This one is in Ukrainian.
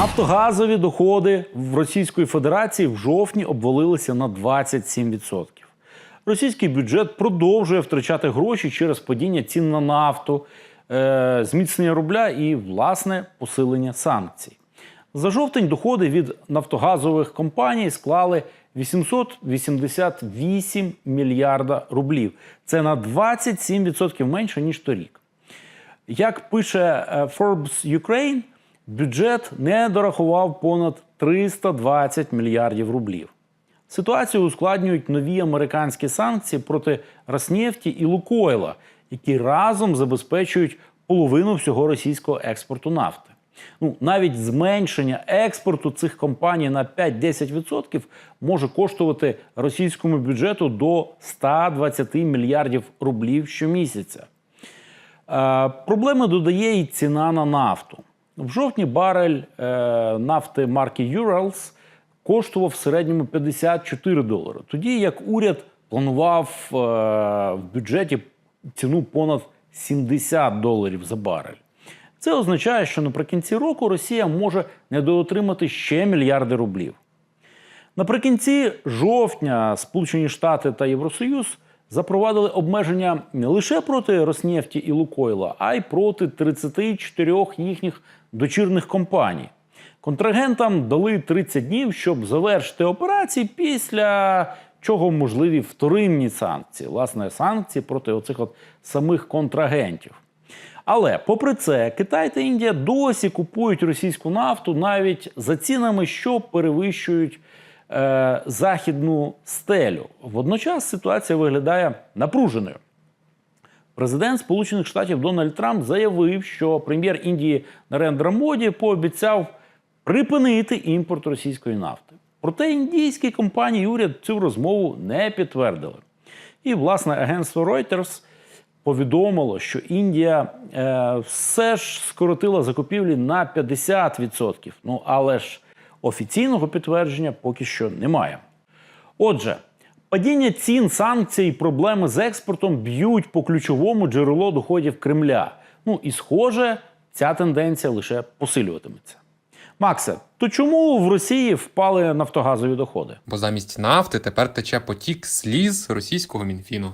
Нафтогазові доходи в Російської Федерації в жовтні обвалилися на 27%. Російський бюджет продовжує втрачати гроші через падіння цін на нафту, е, зміцнення рубля і власне посилення санкцій. За жовтень доходи від нафтогазових компаній склали 888 мільярда рублів. Це на 27% менше ніж торік. Як пише е, Forbes Ukraine, бюджет не дорахував понад 320 мільярдів рублів. Ситуацію ускладнюють нові американські санкції проти Роснефті і Лукойла, які разом забезпечують половину всього російського експорту нафти. Ну, навіть зменшення експорту цих компаній на 5-10% може коштувати російському бюджету до 120 мільярдів рублів щомісяця. Е, Проблеми додає і ціна на нафту. В жовтні барель е, нафти марки Urals коштував в середньому 54 долари. Тоді як уряд планував е, в бюджеті ціну понад 70 доларів за барель. Це означає, що наприкінці року Росія може недоотримати ще мільярди рублів. Наприкінці жовтня Сполучені Штати та Євросоюз запровадили обмеження не лише проти Роснефті і Лукойла, а й проти 34 їхніх дочірних компаній. Контрагентам дали 30 днів, щоб завершити операції, після чого можливі вторинні санкції, власне, санкції проти оцих от самих контрагентів. Але попри це, Китай та Індія досі купують російську нафту навіть за цінами, що перевищують е, західну стелю. Водночас ситуація виглядає напруженою. Президент Сполучених Штатів Дональд Трамп заявив, що прем'єр Індії Нарендра Моді пообіцяв припинити імпорт російської нафти. Проте індійські компанії уряд цю розмову не підтвердили. І, власне, агентство Reuters повідомило, що Індія е, все ж скоротила закупівлі на 50%. Ну але ж офіційного підтвердження поки що немає. Отже, падіння цін, санкцій, проблеми з експортом б'ють по ключовому джерело доходів Кремля. Ну і схоже, ця тенденція лише посилюватиметься. Максе, то чому в Росії впали нафтогазові доходи? Бо замість нафти тепер тече потік сліз російського мінфіну.